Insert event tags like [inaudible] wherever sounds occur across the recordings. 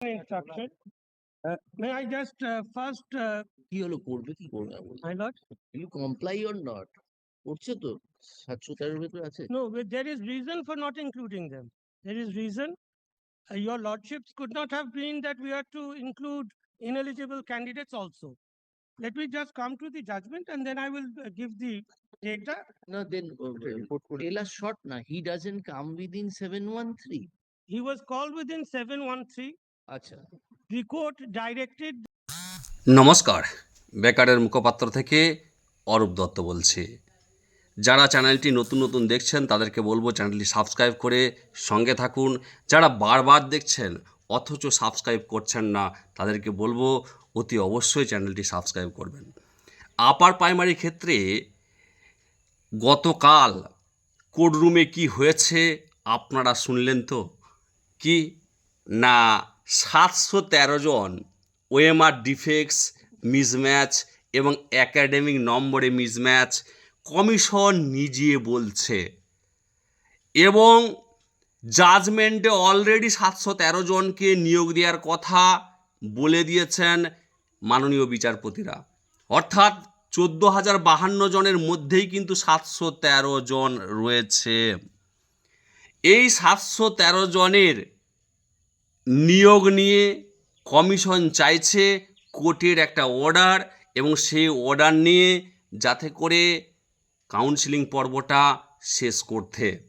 instruction. Uh, May I just uh, first, uh, কি হলো করবে কি করবে না my lord? You comply or not করছে তো সাতশো তেরোর ভেতরে আছে No, but there is reason for not including them. There is reason. Uh, Your lordships could not have been that we are to include ineligible candidates also. Let me just come to the judgment and then I will uh, give the data. না দেন টেল আস short না he doesn't come within seven one three He was called within seven one three. আচ্ছা। নমস্কার বেকারের মুখপাত্র থেকে অরূপ দত্ত বলছি। যারা চ্যানেলটি নতুন নতুন দেখছেন তাদেরকে বলব চ্যানেলটি সাবস্ক্রাইব করে সঙ্গে থাকুন। যারা বারবার দেখছেন অথচ সাবস্ক্রাইব করছেন না তাদেরকে বলব অতি অবশ্যই চ্যানেলটি সাবস্ক্রাইব করবেন। আপার প্রাইমারি ক্ষেত্রে গতকাল কোর্টরুমে কি হয়েছে আপনারা শুনলেন তো? কি না সাতশো তেরো জন ওএমআর ডিফেক্টস মিসম্যাচ এবং একাডেমিক নম্বরে মিসম্যাচ কমিশন নিজে বলছে। এবং জাজমেন্টে অলরেডি সাতশো তেরো জনকে নিয়োগ দেওয়ার কথা বলে দিয়েছেন মাননীয় বিচারপতিরা। অর্থাৎ চোদ্দ হাজার বাহান্ন জনের মধ্যেই কিন্তু সাতশো তেরো জন রয়েছে। এই সাতশো তেরো জনের নিয়োগ নিয়ে কমিশন চাইছে কোর্টের একটা অর্ডার এবং সেই অর্ডার নিয়ে যাতে করে কাউন্সিলিং পর্বটা শেষ করতে।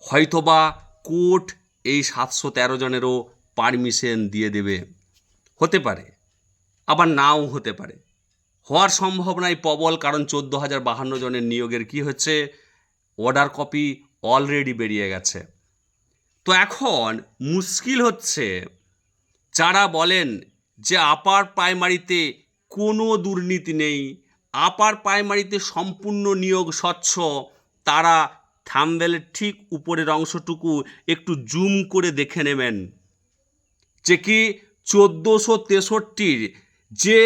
হয়তোবা কোর্ট এই সাতশো তেরো জনেরও পারমিশন দিয়ে দেবে। হতে পারে, আবার নাও হতে পারে। হওয়ার সম্ভাবনাই প্রবল, কারণ চোদ্দ হাজার বাহান্ন জনের নিয়োগের কি হচ্ছে? অর্ডার কপি অলরেডি বেরিয়ে গেছে। তো এখন মুশকিল হচ্ছে। যারা বলেন যে আপার প্রাইমারিতে কোনো দুর্নীতি নেই, আপার প্রাইমারিতে সম্পূর্ণ নিয়োগ স্বচ্ছ, তারা থামবেলের ঠিক উপরের অংশটুকু একটু জুম করে দেখে নেবেন। যে কি চোদ্দোশো তেষট্টির যে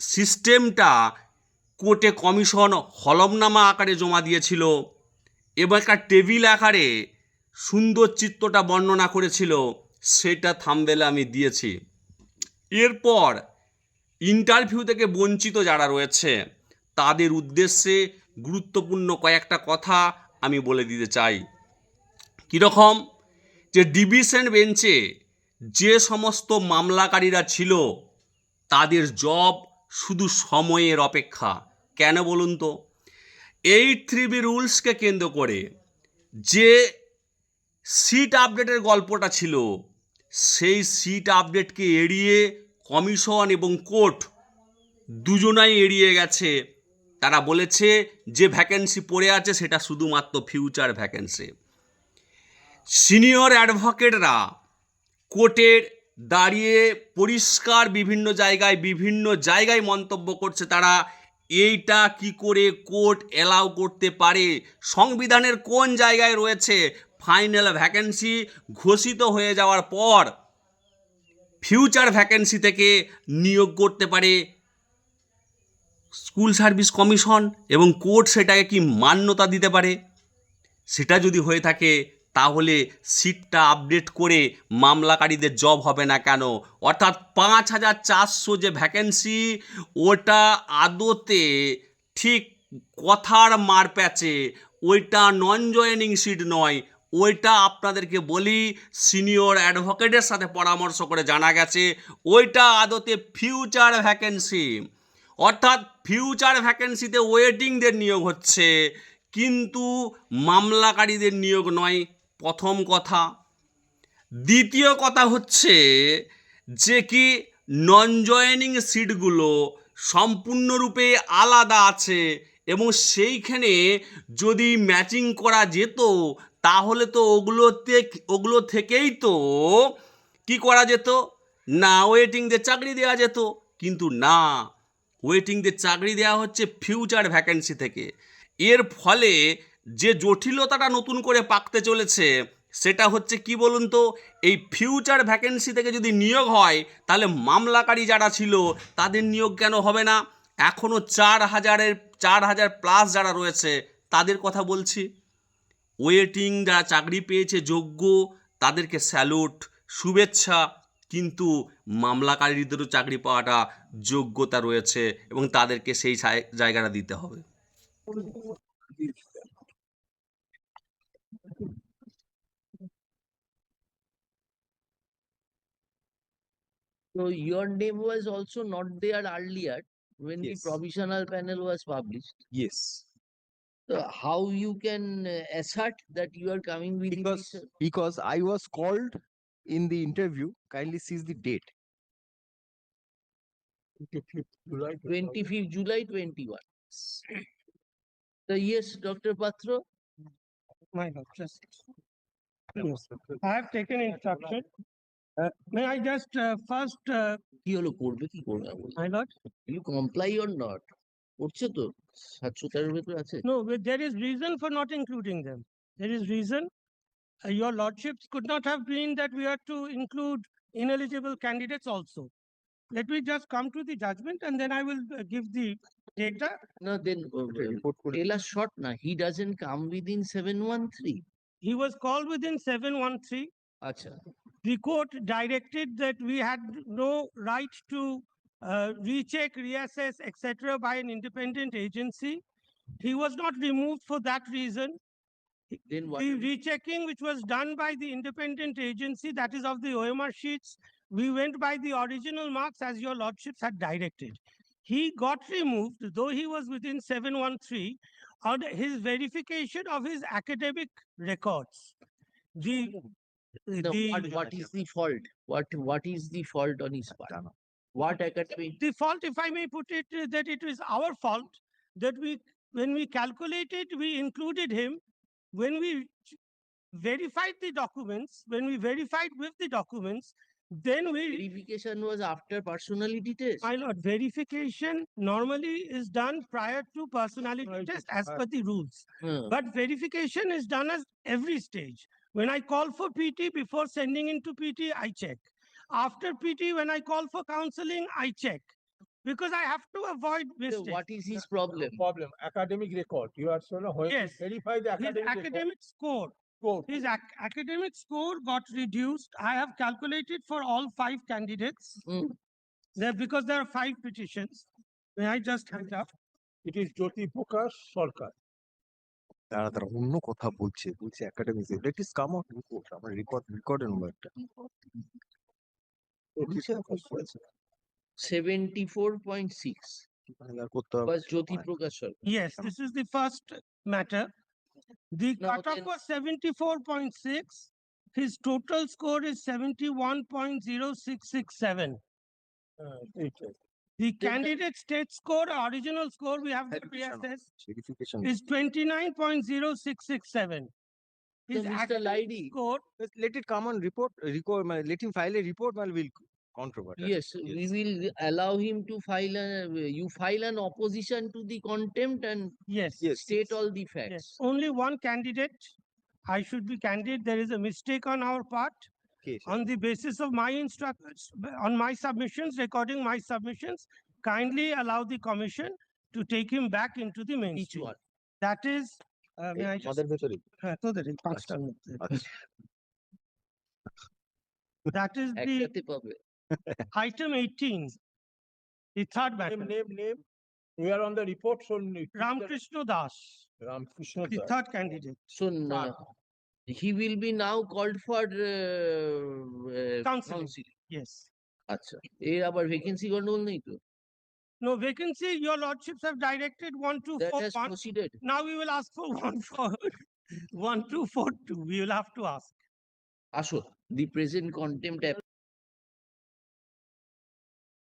সিস্টেমটা কোর্টে কমিশন হলমনামা আকারে জমা দিয়েছিল এবং একটা টেবিল আকারে সুন্দর চিত্রটা বর্ণনা করেছিল, সেটা থামবেলে আমি দিয়েছি। এরপর ইন্টারভিউ থেকে বঞ্চিত যারা রয়েছে, তাদের উদ্দেশ্যে গুরুত্বপূর্ণ কয়েকটা কথা আমি বলে দিতে চাই। কীরকম? যে ডিভিশন বেঞ্চে যে সমস্ত মামলাকারীরা ছিল, তাদের জব শুধু সময়ের অপেক্ষা। কেন বলুন তো? এই থ্রি বি রুলসকে কেন্দ্র করে যে সিট আপডেটের গল্পটা ছিল। সেই সিট আপডেটকে এড়িয়ে কমিশন এবং কোর্ট দুজনাই এড়িয়ে গেছে। তারা বলেছে, যে ভ্যাকেন্সি পড়ে আছে, সেটা শুধুমাত্র ফিউচার ভ্যাকেন্সি সিনিয়র অ্যাডভোকেটরা কোর্টের দাঁড়িয়ে পরিষ্কার বিভিন্ন জায়গায় বিভিন্ন জায়গায় মন্তব্য করছে। তারা, এইটা কি করে কোর্ট এলাও করতে পারে? সংবিধানের কোন জায়গায় রয়েছে? ফাইনাল ভ্যাকেন্সি ঘোষিত হয়ে যাওয়ার পর ফিউচার ভ্যাকেন্সি থেকে নিয়োগ করতে পারে স্কুল সার্ভিস কমিশন এবং কোর্ট সেটাকে কি মান্যতা দিতে পারে? সেটা যদি হয়ে থাকে, তাহলে সিটটা আপডেট করে মামলাকারীদের জব হবে না কেন? অর্থাৎ পাঁচ হাজার চারশো যে ভ্যাকেন্সি, ওটা আদতে ঠিক কথার মার প্যাচে ওইটা নন জয়েনিং সিট নয় ওইটা আপনাদেরকে বলি সিনিয়র অ্যাডভোকেটের সাথে পরামর্শ করে জানা গেছে, ওইটা আদতে ফিউচার ভ্যাকেন্সি অর্থাৎ ফিউচার ভ্যাকেন্সিতে ওয়েটিংদের নিয়োগ হচ্ছে, কিন্তু মামলাকারীদের নিয়োগ নয়, প্রথম কথা। দ্বিতীয় কথা হচ্ছে যে কি নন জয়েনিং সিটগুলো সম্পূর্ণরূপে আলাদা আছে, এবং সেইখানে যদি ম্যাচিং করা যেত তাহলে তো ওগুলোতে ওগুলো থেকেই তো কি করা যেত? না ওয়েটিংদের চাকরি দেওয়া যেত। কিন্তু না ওয়েটিংদের চাকরি দেওয়া হচ্ছে ফিউচার ভ্যাকেন্সি থেকে। এর ফলে যে জটিলতাটা নতুন করে পাকতে চলেছে, সেটা হচ্ছে কি বলুন তো, এই ফিউচার ভ্যাকেন্সি থেকে যদি নিয়োগ হয়, তাহলে মামলাকারী যারা ছিল, তাদের নিয়োগ কেন হবে না? এখনও চার হাজারের চার হাজার প্লাস যারা রয়েছে, তাদের কথা বলছি। ওয়েটিং যারা চাকরি পেয়েছে যোগ্য তাদেরকে স্যালুট শুভেচ্ছা কিন্তু মামলাকারীদেরও চাকরি পাওয়াটা যোগ্যতা রয়েছে এবং তাদেরকে সেই জায়গাটা দিতে হবে So your name was also not there earlier when yes. the provisional panel was published. Yes, So how you can uh, assert that you are coming with because this? uh, because I was called in the interview. Kindly seize the date. [laughs] Twenty-fifth July twenty-one. So yes, Dr. Patra, My lord, just. Yes, I have taken instruction. Uh, May I just uh, first, uh, কি হলো করবে কি করবে না বলুন? my lord? you comply করছে তো সাতশো তেরোর ভেতর আছে No, there is reason for not including them. There is reason. Uh, Your lordships could not have been that we are to include ineligible candidates also. Let me just come to the judgment and then I will uh, give the data. না then report করে tell আর short না he doesn't come within seven He was called within seven one three. আচ্ছা The court directed that we had no right to uh, recheck, reassess, etc. by an independent agency. He was not removed for that reason. Then The rechecking which was done by the independent agency, that is of the OMR sheets, we went by the original marks as your lordships had directed. He got removed, though he was within seven one three, on his verification of his academic records. The, No, the, what, what is the fault? What, what is the fault on his part? What academic? the fault, if I may put it, uh, that it is our fault that we, when we calculated, we included him. When we verified the documents, when we verified with the documents, then we, Verification was after personality test. my lord, verification normally is done prior to personality Right, test as per the rules. Huh. But verification is done as every stage. When I call for PT, before sending into PT, I check. After PT, when I call for counseling, I check. Because I have to avoid So mistakes. what is his problem? problem, academic record. You are sort of when you Yes. verify the His academic record. academic score, score. his ac- academic score got reduced. I have calculated for all five candidates. Hmm. There, because there are five petitions. May I just hand up? It is Jyoti Prakash Sarkar. তারা তারা অন্য কথা বলছে বলছে academic let is come out report আমার record রেকর্ডের নম্বরটা বলছে এখন করেছে। Seventy-four point six মানে আর করতে হবে was Jyoti fine. Prakash Sarkar. Yes, this is the first matter. The Now cutoff then- was seventy-four point six. His total score is seventy-one point zero six six seven. Uh, it is. The the- candidate state score, original score, we have the Verification. PSS, Verification. is twenty-nine point zero six six seven. So His Mr. academic Laidi, score, Let's let it come on report record মানে let him file a report মানে will contribute yes, we will allow him to file a, you file an opposition to the contempt and yes. Yes. state all the Yes, facts. only one candidate. I should be candid. There is a mistake on our part. case On the basis of my instructions, on my submissions, recording my submissions, kindly allow the commission to take him back into the Each mainstream. one. That is, uh, may I just, আমাদের ভেতরে হ্যাঁ, তোদের এই পাঁচটার মধ্যে। আচ্ছা That is the একসাথে পাবে। item eighteen. The third Name, matter, name, name. We are on the report only. Ramkrishna Das, Ramkrishna. the Das. third candidate, So now, he will be now called for uh, uh, Counseling. counseling. yes. আচ্ছা এর আবার vacancy গন্ডগোল নেই তো No vacancy, your lordships have directed one two that four has one. proceeded Now we will ask for [laughs] one for, one two four two, we will have to ask. আসো the present contempt